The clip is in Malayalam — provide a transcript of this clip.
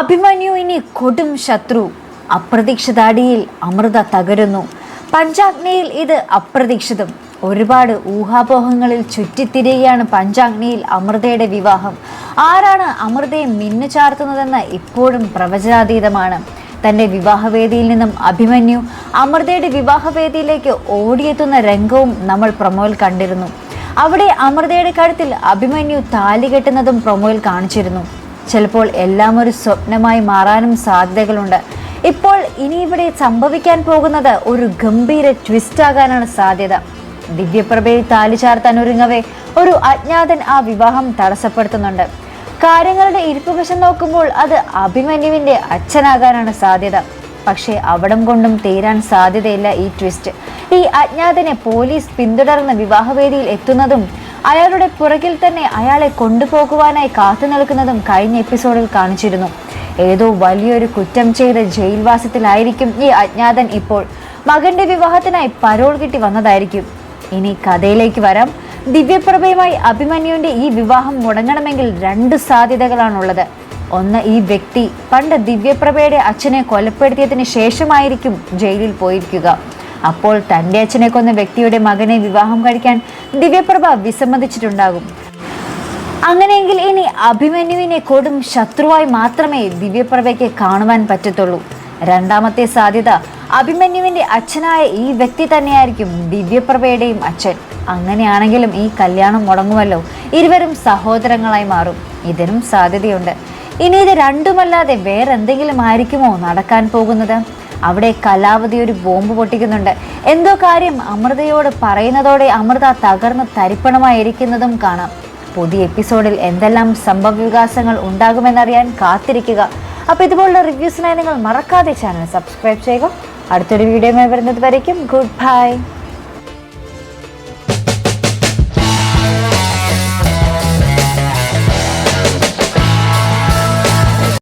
അഭിമന്യു ഇനി കൊടും ശത്രു. അപ്രതീക്ഷിതാടിയിൽ അമൃത തകരുന്നു. പഞ്ചാഗ്നിയിൽ ഇത് അപ്രതീക്ഷിതം. ഒരുപാട് ഊഹാപോഹങ്ങളിൽ ചുറ്റിത്തിരികയാണ് പഞ്ചാഗ്നിയിൽ അമൃതയുടെ വിവാഹം. ആരാണ് അമൃതയെ മിന്നു ചാർത്തുന്നതെന്ന് ഇപ്പോഴും പ്രവചനാതീതമാണ്. തന്റെ വിവാഹവേദിയിൽ നിന്നും അഭിമന്യു അമൃതയുടെ വിവാഹവേദിയിലേക്ക് ഓടിയെത്തുന്ന രംഗവും നമ്മൾ പ്രൊമോയിൽ കണ്ടിരുന്നു. അവിടെ അമൃതയുടെ കഴുത്തിൽ അഭിമന്യു താലി കെട്ടുന്നതും പ്രൊമോയിൽ കാണിച്ചിരുന്നു. ചിലപ്പോൾ എല്ലാം ഒരു സ്വപ്നമായി മാറാനും സാധ്യതകളുണ്ട്. ഇപ്പോൾ ഇനി ഇവിടെ സംഭവിക്കാൻ പോകുന്നത് ഒരു ഗംഭീര ട്വിസ്റ്റ് ആകാനാണ് സാധ്യത. ദിവ്യപ്രഭയെ താലി ചാർത്താൻ ഒരുങ്ങവേ ഒരു അജ്ഞാതൻ ആ വിവാഹം തടസ്സപ്പെടുത്തുന്നുണ്ട്. കാര്യങ്ങളുടെ ഇരിപ്പുവശം നോക്കുമ്പോൾ അത് അഭിമന്യുവിന്റെ അച്ഛനാകാനാണ് സാധ്യത. പക്ഷേ അവിടം കൊണ്ടും തീരാൻ സാധ്യതയില്ല ഈ ട്വിസ്റ്റ് ഈ അജ്ഞാതനെ പോലീസ് പിന്തുടർന്ന് വിവാഹവേദിയിൽ എത്തുന്നതും അയാളുടെ പുറകിൽ തന്നെ അയാളെ കൊണ്ടുപോകുവാനായി കാത്തു നിൽക്കുന്നതും കഴിഞ്ഞ എപ്പിസോഡിൽ കാണിച്ചിരുന്നു. ഏതോ വലിയൊരു കുറ്റം ചെയ്ത ജയിൽവാസത്തിലായിരിക്കും ഈ അജ്ഞാതൻ ഇപ്പോൾ. മകന്റെ വിവാഹത്തിനായി പരോൾ കിട്ടി വന്നതായിരിക്കും. ഇനി കഥയിലേക്ക് വരാം. ദിവ്യപ്രഭയുമായി അഭിമന്യുവിന്റെ ഈ വിവാഹം മുടങ്ങണമെങ്കിൽ രണ്ട് സാധ്യതകളാണുള്ളത്. ഒന്ന് ഈ വ്യക്തി പണ്ട് ദിവ്യപ്രഭയുടെ അച്ഛനെ കൊലപ്പെടുത്തിയതിന് ശേഷമായിരിക്കും ജയിലിൽ പോയിരിക്കുക. അപ്പോൾ തന്റെ അച്ഛനെ കൊന്ന വ്യക്തിയുടെ മകനെ വിവാഹം കഴിക്കാൻ ദിവ്യപ്രഭ വിസമ്മതിച്ചിട്ടുണ്ടാകും. അങ്ങനെയെങ്കിൽ ഇനി അഭിമന്യുവിനെ കൊടും ശത്രുവായി മാത്രമേ ദിവ്യപ്രഭയ്ക്ക് കാണുവാൻ പറ്റത്തുള്ളൂ. രണ്ടാമത്തെ സാധ്യത അഭിമന്യുവിന്റെ അച്ഛനായ ഈ വ്യക്തി തന്നെയായിരിക്കും ദിവ്യപ്രഭയുടെയും അച്ഛൻ. അങ്ങനെയാണെങ്കിലും ഈ കല്യാണം മുടങ്ങുമല്ലോ. ഇരുവരും സഹോദരങ്ങളായി മാറും. ഇതിനും സാധ്യതയുണ്ട്. ഇനി ഇത് രണ്ടുമല്ലാതെ വേറെന്തെങ്കിലും ആയിരിക്കുമോ നടക്കാൻ പോകുന്നത്? അവിടെ കലാവതി ഒരു ബോംബ് പൊട്ടിക്കുന്നുണ്ട്. എന്തോ കാര്യം അമൃതയോട് പറയുന്നതോടെ അമൃത തകർന്ന് തരിപ്പണമായിരിക്കുന്നതും കാണാം. പുതിയ എപ്പിസോഡിൽ എന്തെല്ലാം സംഭവ വികാസങ്ങൾ ഉണ്ടാകുമെന്നറിയാൻ കാത്തിരിക്കുക. അപ്പോൾ ഇതുപോലുള്ള റിവ്യൂസിനായി നിങ്ങൾ മറക്കാതെ ചാനൽ സബ്സ്ക്രൈബ് ചെയ്യുക. അടുത്തൊരു വീഡിയോയുമായി വരുന്നത് വരയ്ക്കും. Good bye.